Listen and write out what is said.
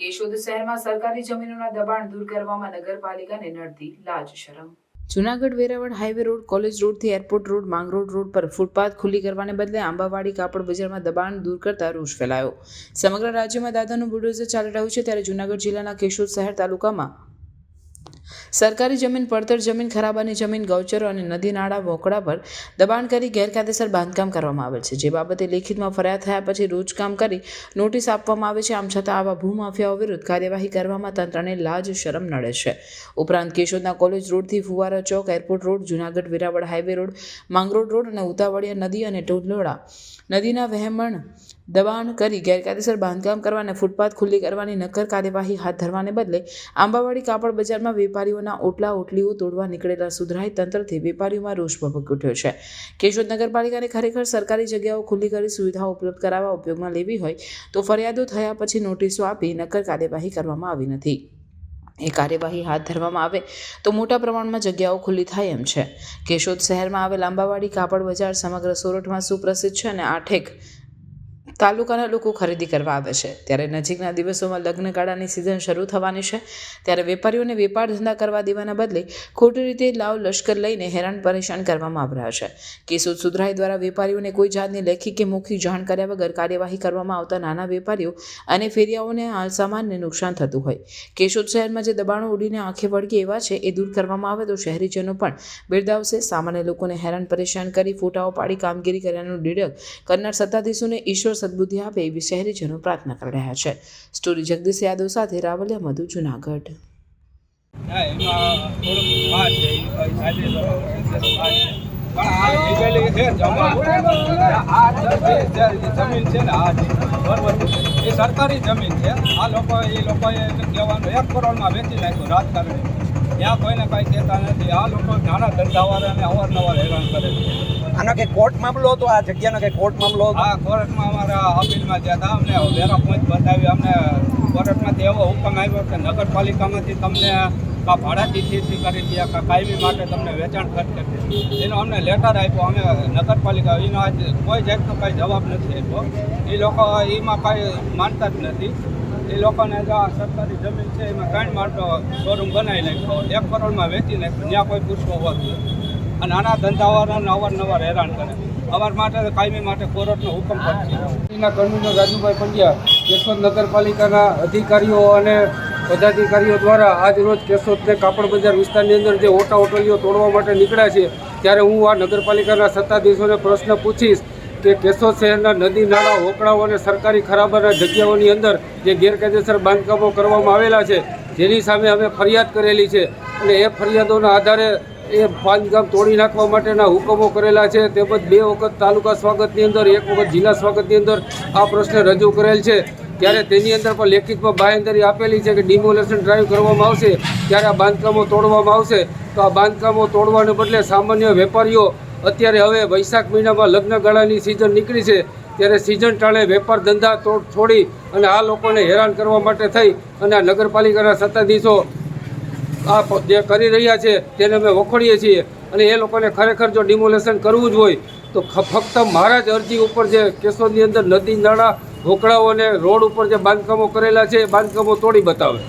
કેશોદ શહેરમાં સરકારી જમીનોના દબાણ દૂર કરવામાં નગરપાલિકાને નડતી લાજ શરમ. Junagadh Veraval highway road, college રોડથી airport road Mangrol road પર ફૂટપાથ ખુલ્લી કરવાને બદલે આંબાવાડી કાપડ બજારમાં દબાણ દૂર કરતા રોષ ફેલાયો. સમગ્ર રાજ્યમાં દાદાનું બુલડોઝર ચાલી રહ્યું છે ત્યારે જુનાગઢ જિલ્લાના કેશોદ શહેર તાલુકામાં સરકારી જમીન, પડતર જમીન, ખરાબાની જમીન, ગૌચરો અને નદી નાળા વોકડા પર દબાણ કરી ગેરકાયદેસર બાંધકામ કરવામાં આવે છે. જે બાબતે લેખિતમાં ફરિયાદ થયા પછી રોજકામ કરી નોટિસ આપવામાં આવે છે. આમ છતાં આવા ભૂમાફિયાઓ વિરુદ્ધ કાર્યવાહી કરવામાં તંત્રને લાજ, શરમ નડે છે. ઉપરાંત કેશોદના કોલેજ રોડથી ફુવારા ચોક, airport road, Junagadh Veraval highway road, Mangrol road અને ઉતાવળિયા નદી અને ટોલોડા નદીના વહેમણ દબાણ કરી ગેરકાયદેસર બાંધકામ કરવા અને ફૂટપાથ ખુલ્લી કરવાની નક્કર કાર્યવાહી હાથ ધરવાને બદલે આંબાવાડી કાપડ બજારમાં વેપારીઓના ઓટલા ઓટલીઓ તોડવા નીકળેલા સુધરાઈ તંત્રથી વેપારીઓમાં રોષ ભભક ઉઠ્યો છે. કેશોદ નગરપાલિકાને ખરેખર સરકારી જગ્યાઓ ખુલ્લી કરી સુવિધાઓ ઉપલબ્ધ કરાવવા ઉપયોગમાં લેવી હોય તો ફરિયાદો થયા પછી નોટિસો આપી નક્કર કાર્યવાહી કરવામાં આવી નથી. એ કાર્યવાહી હાથ ધરવામાં આવે તો મોટા પ્રમાણમાં જગ્યાઓ ખુલ્લી થાય એમ છે. કેશોદ શહેરમાં આવેલ આંબાવાડી કાપડ બજાર સમગ્ર સોરઠમાં સુપ્રસિદ્ધ છે અને આઠેક તાલુકાના લોકો ખરીદી કરવા આવે છે. ત્યારે નજીકના દિવસોમાં લગ્નગાળાની સિઝન શરૂ થવાની છે. ત્યારે વેપારીઓને વેપાર ધંધા કરવા દેવાના બદલે ખોટી રીતે લાવ લશ્કર લઈને હેરાન પરેશાન કરવામાં આવી રહ્યા છે. કેશોદ સુધરાઈ દ્વારા વેપારીઓને કોઈ જાતની લેખી કે મુખી જાણ કર્યા વગર કાર્યવાહી કરવામાં આવતા નાના વેપારીઓ અને ફેરિયાઓને હાલ સામાનને નુકસાન થતું હોય. કેશોદ શહેરમાં જે દબાણો ઉડીને આંખે વળગે એવા છે એ દૂર કરવામાં આવે તો શહેરીજનો પણ બિરદાવશે. સામાન્ય લોકોને હેરાન પરેશાન કરી ફોટાઓ પાડી કામગીરી કર્યાનું ડીડક કરનાર સત્તાધીશોને ઈશ્વર સદબુદ્ધિ આપે એવી શહેરીજનો પ્રાર્થના કરી રહ્યા છે. સ્ટોરી જગદીશ યાદવ સાથે રાવલિયા મધુ, જુનાગઢ. જમીન છે ને, આ એ સરકારી જમીન છે. આ લોકો એ લોકોએ કહેવાનું, એક કરોડમાં વેચી નાખ્યું રાજકારણી ત્યાં કોઈને કાંઈ કહેતા નથી. આ લોકો નાના ધંધાવાળાને અવારનવાર હેરાન કરે છે. આનો કે કોર્ટ મામલો હતો? આ જગ્યાનો કે કોર્ટ મામલો હતો? આ કોર્ટમાં અમારા અપીલમાં ગયા હતા, અમને વેરા પોઈન્ટ બતાવી અમને કોર્ટમાંથી એવો હુકમ આવ્યો કે નગરપાલિકામાંથી તમને કા ભાડાથી કરી દે કા કાયમી માટે તમને વેચાણ ખર્ચ કરી એનો અમને લેટર આપ્યો. અમે નગરપાલિકા, એનો આજ કોઈ જાતનો કાંઈ જવાબ નથી આપ્યો. એ લોકો એમાં કાંઈ માનતા જ નથી. એ લોકોને જો આ સરકારી જમીન છે, એમાં ત્રણ માળનો શોરૂમ બનાવી નાખ્યો, એક કરોડમાં વેચી નાખ્યો ત્યાં કોઈ પૂછવો હોતું અને નાના ધંધાવાળાને અવારનવાર હેરાન કરે. અવાર માટે કાયમી માટે કોર્ટનો હુકમ કરશે પાર્ટીના કન્વીનર રાજુભાઈ પંડ્યા, કેશોદ નગરપાલિકાના અધિકારીઓ અને પદાધિકારીઓ દ્વારા આજ રોજ કેશોદને કાપડ બજાર વિસ્તારની અંદર જે ઓટા ઓટલીઓ તોડવા માટે નીકળ્યા છે, ત્યારે હું આ નગરપાલિકાના સત્તાધીશોને પ્રશ્ન પૂછીશ કે કેશોદ શહેરના નદી, નાળા, હોકળાઓ અને સરકારી ખરાબાના જગ્યાઓની અંદર જે ગેરકાયદેસર બાંધકામો કરવામાં આવેલા છે, જેની સામે અમે ફરિયાદ કરેલી છે. અને એ ફરિયાદોના આધારે એ બાંધકામ તોડી નાખવા માટેના હુકમો કરેલા છે. તેમજ બે વખત તાલુકા સ્વાગતની અંદર, એક વખત જિલ્લા સ્વાગતની અંદર આ પ્રશ્ન રજૂ કરેલ છે. ત્યારે તેની અંદર પણ લેખિતમાં બાહેંધરી આપેલી છે કે ડિમોલેશન ડ્રાઈવ કરવામાં આવશે, ત્યારે આ બાંધકામો તોડવામાં આવશે. તો આ બાંધકામો તોડવાને બદલે સામાન્ય વેપારીઓ અત્યારે હવે વૈશાખ મહિનામાં લગ્નગાળાની સિઝન નીકળી છે. ત્યારે સિઝન ટાણે વેપાર ધંધા તોડ છોડી અને આ લોકોને હેરાન કરવા માટે થઈ. અને આ નગરપાલિકાના સત્તાધીશો આ જે કરી રહ્યા છે તેને અમે વખોડીએ છીએ. અને એ લોકોને ખરેખર જો ડિમોલેશન કરવું જ હોય, તો ફક્ત મારા જ અરજી ઉપર જે કેશોદની અંદર નદી, નાળા, ઢોકળાઓ અને રોડ ઉપર જે બાંધકામો કરેલા છે, એ બાંધકામો તોડી બતાવે.